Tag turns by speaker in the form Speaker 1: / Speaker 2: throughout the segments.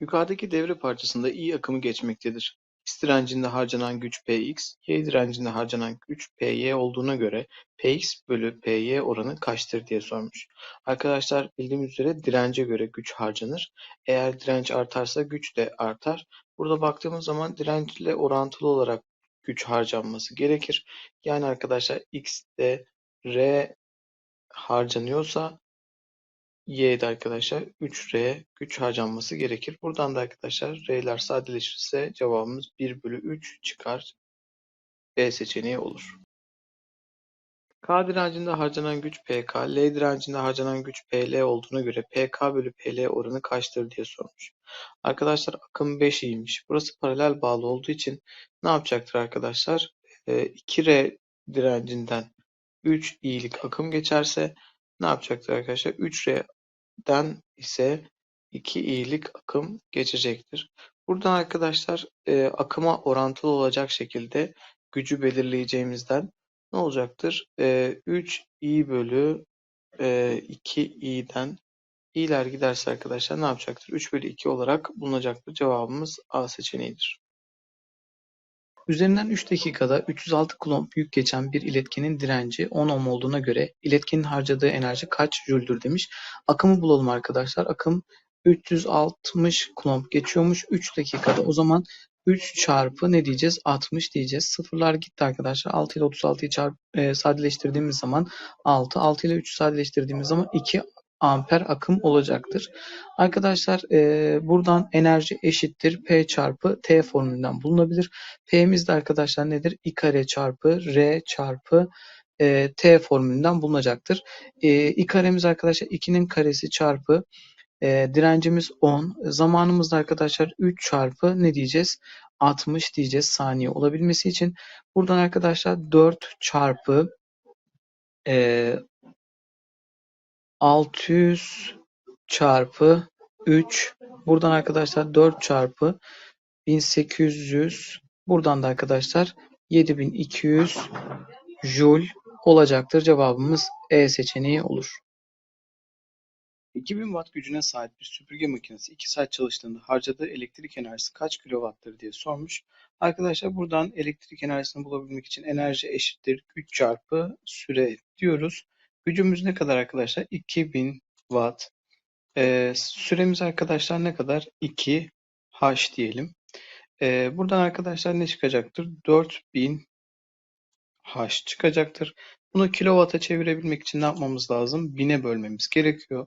Speaker 1: Yukarıdaki devre parçasında I akımı geçmektedir. X direncinde harcanan güç Px, Y direncinde harcanan güç Py olduğuna göre Px bölü Py oranı kaçtır diye sormuş. Arkadaşlar bildiğimiz üzere dirence göre güç harcanır. Eğer direnç artarsa güç de artar. Burada baktığımız zaman dirençle orantılı olarak güç harcanması gerekir. Yani arkadaşlar X'de R harcanıyorsa Y'de arkadaşlar 3R güç harcanması gerekir. Buradan da arkadaşlar R'ler sadeleşirse cevabımız 1 bölü 3 çıkar. B seçeneği olur. K direncinde harcanan güç PK, L direncinde harcanan güç PL olduğuna göre PK bölü PL oranı kaçtır diye sormuş. Arkadaşlar akım 5 iyiymiş. Burası paralel bağlı olduğu için ne yapacaktır arkadaşlar? 2R ee, direncinden 3 iyilik akım geçerse ne yapacaktır arkadaşlar? 3R den ise iki iyilik akım geçecektir. Buradan arkadaşlar e, akıma orantılı olacak şekilde gücü belirleyeceğimizden ne olacaktır? E, 3 i bölü e, 2 i'den i'ler giderse arkadaşlar ne yapacaktır? 3 bölü 2 olarak bulunacaktır. Cevabımız A seçeneğidir. Üzerinden 3 dakikada 306 kulomb yük geçen bir iletkenin direnci 10 ohm olduğuna göre iletkenin harcadığı enerji kaç jüldür demiş. Akımı bulalım arkadaşlar. Akım 360 kulomb geçiyormuş 3 dakikada. O zaman 3 çarpı ne diyeceğiz? 60 diyeceğiz. Sıfırlar gitti arkadaşlar. 6 ile 36'yı çarp, e, sadeleştirdiğimiz zaman 6. 6 ile 3'ü sadeleştirdiğimiz zaman 2 amper akım olacaktır. Arkadaşlar e, buradan enerji eşittir P çarpı T formülünden bulunabilir. P'miz de arkadaşlar nedir? I kare çarpı R çarpı e, T formülünden bulunacaktır. E, I karemiz arkadaşlar 2'nin karesi çarpı e, direncimiz 10. Zamanımız da arkadaşlar 3 çarpı ne diyeceğiz? 60 diyeceğiz saniye olabilmesi için. Buradan arkadaşlar 4 çarpı e, 600 çarpı 3 buradan arkadaşlar 4 çarpı 1800 buradan da arkadaşlar 7200 joule olacaktır. Cevabımız E seçeneği olur. 2000 watt gücüne sahip bir süpürge makinesi 2 saat çalıştığında harcadığı elektrik enerjisi kaç kilowattır diye sormuş. Arkadaşlar buradan elektrik enerjisini bulabilmek için enerji eşittir güç çarpı süre diyoruz. Gücümüz ne kadar arkadaşlar? 2000 watt. Ee, süremiz arkadaşlar ne kadar? 2 h diyelim. Ee, buradan arkadaşlar ne çıkacaktır? 4000 h çıkacaktır. Bunu kilowatt'a çevirebilmek için ne yapmamız lazım? 1000'e bölmemiz gerekiyor.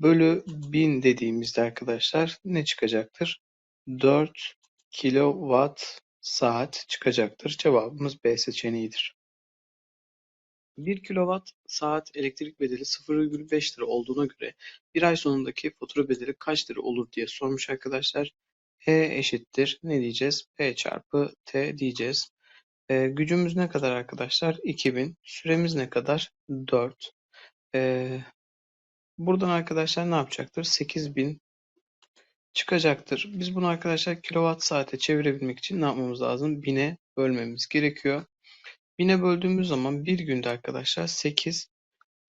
Speaker 1: Bölü 1000 dediğimizde arkadaşlar ne çıkacaktır? 4 kilowatt saat çıkacaktır. Cevabımız B seçeneğidir. 1 kilowatt saat elektrik bedeli 0,5 lira olduğuna göre bir ay sonundaki fatura bedeli kaç lira olur diye sormuş arkadaşlar. E eşittir ne diyeceğiz? P çarpı T diyeceğiz. E, gücümüz ne kadar arkadaşlar? 2000. Süremiz ne kadar? 4. E, buradan arkadaşlar ne yapacaktır? 8000 çıkacaktır. Biz bunu arkadaşlar kilowatt saate çevirebilmek için ne yapmamız lazım? 1000'e bölmemiz gerekiyor. 1000'e böldüğümüz zaman bir günde arkadaşlar 8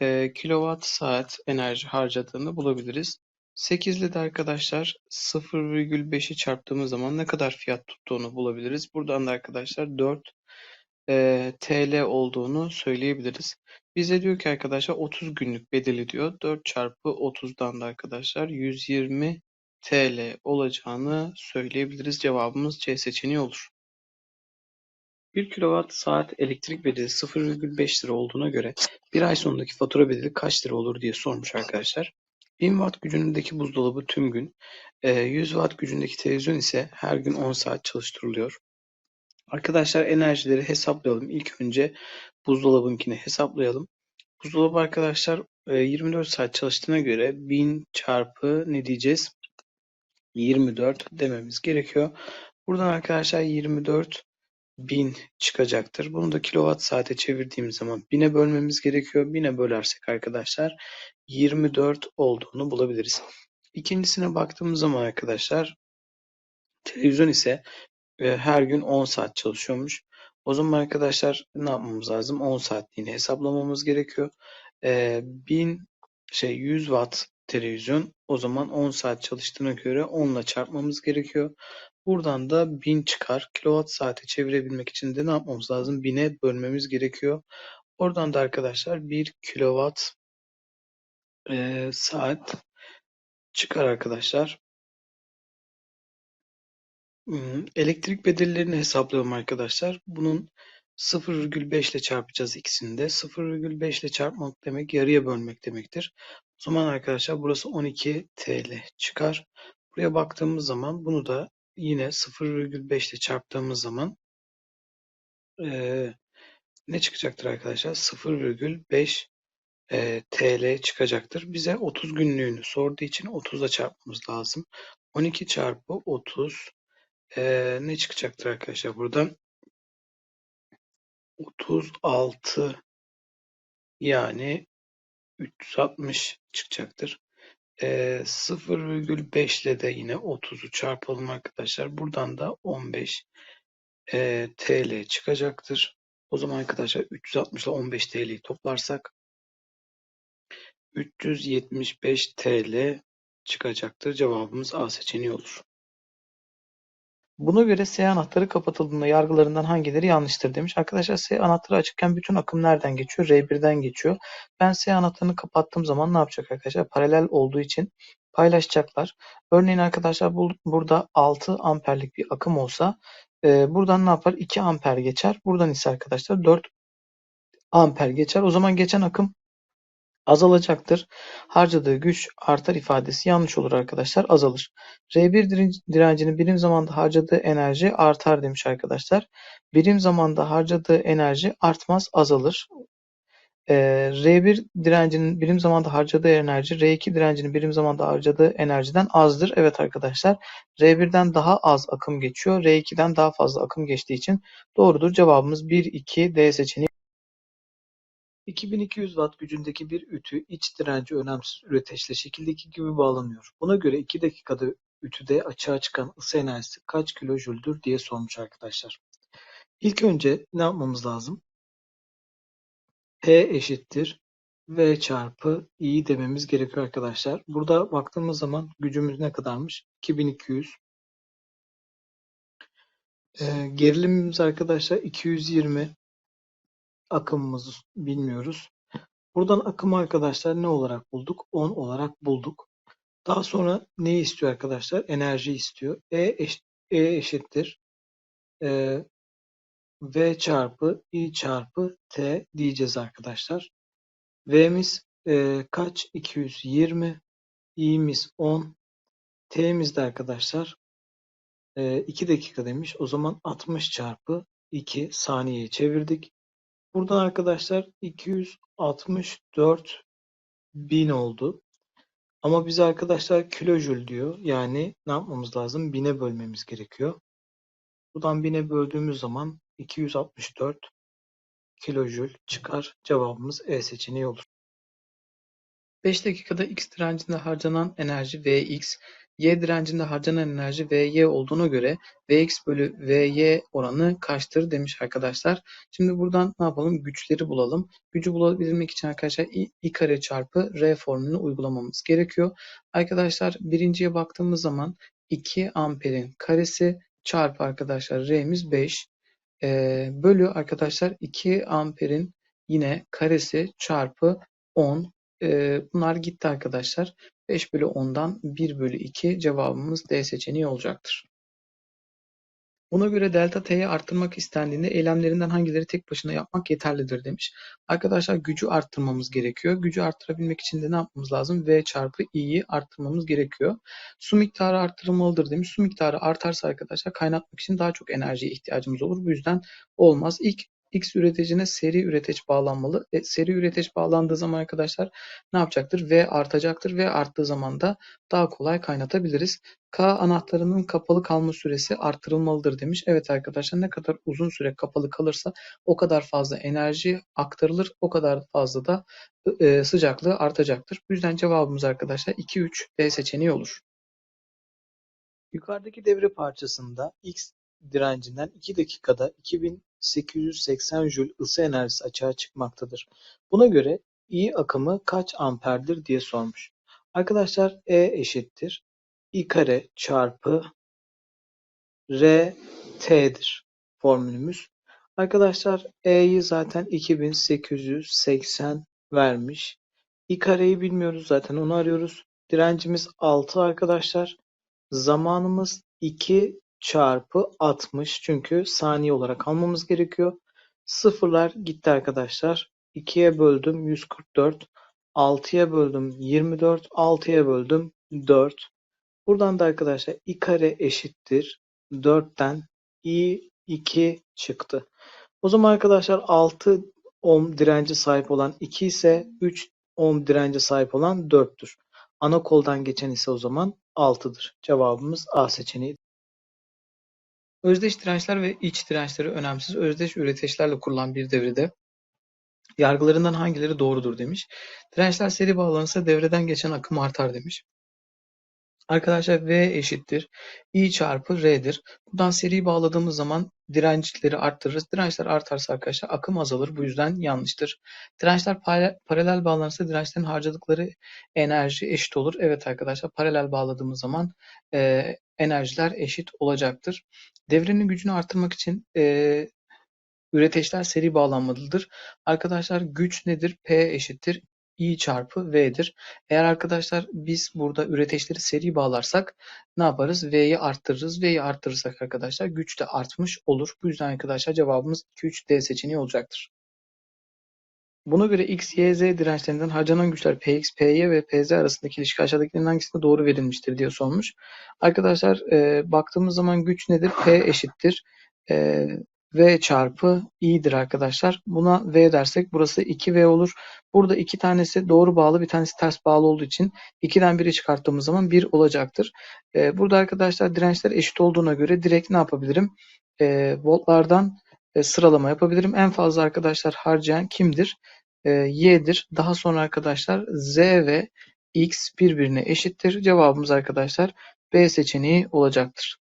Speaker 1: e, kilowatt saat enerji harcadığını bulabiliriz. 8 ile de arkadaşlar 0,5'i çarptığımız zaman ne kadar fiyat tuttuğunu bulabiliriz. Buradan da arkadaşlar 4 e, TL olduğunu söyleyebiliriz. Bize diyor ki arkadaşlar 30 günlük bedeli diyor. 4 çarpı 30'dan da arkadaşlar 120 TL olacağını söyleyebiliriz. Cevabımız C seçeneği olur. 1 kilowatt saat elektrik bedeli 0,5 lira olduğuna göre bir ay sonundaki fatura bedeli kaç lira olur diye sormuş arkadaşlar. 1000 watt gücündeki buzdolabı tüm gün, 100 e, watt gücündeki televizyon ise her gün 10 saat çalıştırılıyor. Arkadaşlar enerjileri hesaplayalım. İlk önce buzdolabınkini hesaplayalım. Buzdolabı arkadaşlar 24 e, saat çalıştığına göre 1000 çarpı ne diyeceğiz? 24 dememiz gerekiyor. Buradan arkadaşlar 24 1000 çıkacaktır. Bunu da kilowatt saate çevirdiğimiz zaman 1000'e bölmemiz gerekiyor. 1000'e bölersek arkadaşlar 24 olduğunu bulabiliriz. İkincisine baktığımız zaman arkadaşlar televizyon ise e, her gün 10 saat çalışıyormuş. O zaman arkadaşlar ne yapmamız lazım? 10 saatliğini hesaplamamız gerekiyor. E, 1000 şey 100 watt televizyon. O zaman 10 saat çalıştığına göre 10 ile çarpmamız gerekiyor. Buradan da 1000 çıkar. Kilowatt saate çevirebilmek için de ne yapmamız lazım? 1000'e bölmemiz gerekiyor. Oradan da arkadaşlar 1 kilowatt e, saat çıkar arkadaşlar. Hmm, Elektrik bedellerini hesaplayalım arkadaşlar. Bunun 0,5 ile çarpacağız ikisini de. 0,5 ile çarpmak demek yarıya bölmek demektir. O zaman arkadaşlar burası 12 TL çıkar. Buraya baktığımız zaman bunu da yine 0,5 ile çarptığımız zaman eee, ne çıkacaktır arkadaşlar? 0,5 eee, TL çıkacaktır. Bize 30 günlüğünü sorduğu için 30'a çarpmamız lazım. 12 çarpı 30 eee, ne çıkacaktır arkadaşlar buradan? 36 yani 360 çıkacaktır. Eee 0,5 ile de yine 30'u çarpalım arkadaşlar. Buradan da 15 eee, TL çıkacaktır. O zaman arkadaşlar 360 ile 15 TL'yi toplarsak 375 TL çıkacaktır. Cevabımız A seçeneği olur. Buna göre S anahtarı kapatıldığında yargılarından hangileri yanlıştır demiş. Arkadaşlar S anahtarı açıkken bütün akım nereden geçiyor? R1'den geçiyor. Ben S anahtarını kapattığım zaman ne yapacak arkadaşlar? Paralel olduğu için paylaşacaklar. Örneğin arkadaşlar bu, burada 6 amperlik bir akım olsa e, buradan ne yapar? 2 amper geçer. Buradan ise arkadaşlar 4 amper geçer. O zaman geçen akım azalacaktır. Harcadığı güç artar ifadesi yanlış olur arkadaşlar. Azalır. R1 direncinin birim zamanda harcadığı enerji artar demiş arkadaşlar. Birim zamanda harcadığı enerji artmaz azalır. Ee, R1 direncinin birim zamanda harcadığı enerji R2 direncinin birim zamanda harcadığı enerjiden azdır. Evet arkadaşlar R1'den daha az akım geçiyor. R2'den daha fazla akım geçtiği için doğrudur. Cevabımız 1, 2, D seçeneği. 2200 Watt gücündeki bir ütü iç direnci önemsiz üreteçle şekildeki gibi bağlanıyor. Buna göre 2 dakikada ütüde açığa çıkan ısı enerjisi kaç kilojüldür diye sormuş arkadaşlar. İlk önce ne yapmamız lazım? P eşittir V çarpı I dememiz gerekiyor arkadaşlar. Burada baktığımız zaman gücümüz ne kadarmış? 2200. Ee, gerilimimiz arkadaşlar 220. Akımımızı bilmiyoruz. Buradan akımı arkadaşlar ne olarak bulduk? 10 olarak bulduk. Daha sonra ne istiyor arkadaşlar? Enerji istiyor. E, eş, e eşittir. E, v çarpı I çarpı T diyeceğiz arkadaşlar. V'miz e, kaç? 220. i'miz 10. T'miz de arkadaşlar e, 2 dakika demiş. O zaman 60 çarpı 2 saniyeye çevirdik. Buradan arkadaşlar 264 bin oldu. Ama bize arkadaşlar kilojül diyor. Yani ne yapmamız lazım? Bine bölmemiz gerekiyor. Buradan bine böldüğümüz zaman 264 kilojül çıkar. Cevabımız E seçeneği olur. 5 dakikada X direncinde harcanan enerji Vx, Y direncinde harcanan enerji Vy olduğuna göre Vx bölü Vy oranı kaçtır demiş arkadaşlar. Şimdi buradan ne yapalım? Güçleri bulalım. Gücü bulabilmek için arkadaşlar I, I kare çarpı R formülünü uygulamamız gerekiyor. Arkadaşlar birinciye baktığımız zaman 2 amperin karesi çarpı arkadaşlar R'miz 5 e, bölü arkadaşlar 2 amperin yine karesi çarpı 10 e, bunlar gitti arkadaşlar. 5 bölü 10'dan 1 bölü 2 cevabımız D seçeneği olacaktır. Buna göre delta T'yi arttırmak istendiğinde eylemlerinden hangileri tek başına yapmak yeterlidir demiş. Arkadaşlar gücü arttırmamız gerekiyor. Gücü arttırabilmek için de ne yapmamız lazım? V çarpı i'yi arttırmamız gerekiyor. Su miktarı arttırılmalıdır demiş. Su miktarı artarsa arkadaşlar kaynatmak için daha çok enerjiye ihtiyacımız olur. Bu yüzden olmaz. İlk X üreticine seri üreteç bağlanmalı. E, seri üreteç bağlandığı zaman arkadaşlar ne yapacaktır? V artacaktır. V arttığı zaman da daha kolay kaynatabiliriz. K anahtarının kapalı kalma süresi artırılmalıdır demiş. Evet arkadaşlar ne kadar uzun süre kapalı kalırsa o kadar fazla enerji aktarılır. O kadar fazla da e, sıcaklığı artacaktır. Bu yüzden cevabımız arkadaşlar 2-3 D seçeneği olur. Yukarıdaki devre parçasında X direncinden 2 dakikada 2880 Joule ısı enerjisi açığa çıkmaktadır. Buna göre I akımı kaç amperdir diye sormuş. Arkadaşlar E eşittir I kare çarpı R T'dir formülümüz. Arkadaşlar E'yi zaten 2880 vermiş. I kareyi bilmiyoruz zaten onu arıyoruz. Direncimiz 6 arkadaşlar. Zamanımız 2 çarpı 60 çünkü saniye olarak almamız gerekiyor. Sıfırlar gitti arkadaşlar. 2'ye böldüm 144. 6'ya böldüm 24. 6'ya böldüm 4. Buradan da arkadaşlar i kare eşittir 4'ten i 2 çıktı. O zaman arkadaşlar 6 ohm direnci sahip olan 2 ise 3 ohm dirence sahip olan 4'tür. Ana koldan geçen ise o zaman 6'dır. Cevabımız A seçeneği. Özdeş dirençler ve iç dirençleri önemsiz özdeş üreteçlerle kurulan bir devrede yargılarından hangileri doğrudur demiş. Dirençler seri bağlanırsa devreden geçen akım artar demiş. Arkadaşlar V eşittir I çarpı R'dir. Buradan seri bağladığımız zaman dirençleri arttırırız. Dirençler artarsa arkadaşlar akım azalır. Bu yüzden yanlıştır. Dirençler paralel bağlanırsa dirençlerin harcadıkları enerji eşit olur. Evet arkadaşlar paralel bağladığımız zaman e, enerjiler eşit olacaktır. Devrenin gücünü arttırmak için e, üreteçler seri bağlanmalıdır. Arkadaşlar güç nedir? P eşittir I çarpı V'dir. Eğer arkadaşlar biz burada üreteçleri seri bağlarsak ne yaparız? V'yi arttırırız. V'yi arttırırsak arkadaşlar güç de artmış olur. Bu yüzden arkadaşlar cevabımız 2, 3, D seçeneği olacaktır. Buna göre X, Y, Z dirençlerinden harcanan güçler Px, Py ve Pz arasındaki ilişki aşağıdakilerin hangisinde doğru verilmiştir diye sormuş. Arkadaşlar e, baktığımız zaman güç nedir? P eşittir. E, V çarpı i'dir arkadaşlar. Buna V dersek burası 2V olur. Burada iki tanesi doğru bağlı bir tanesi ters bağlı olduğu için 2'den 1'i çıkarttığımız zaman 1 olacaktır. Ee, burada arkadaşlar dirençler eşit olduğuna göre direkt ne yapabilirim? Ee, voltlardan e, sıralama yapabilirim. En fazla arkadaşlar harcayan kimdir? Ee, Y'dir. Daha sonra arkadaşlar Z ve X birbirine eşittir. Cevabımız arkadaşlar B seçeneği olacaktır.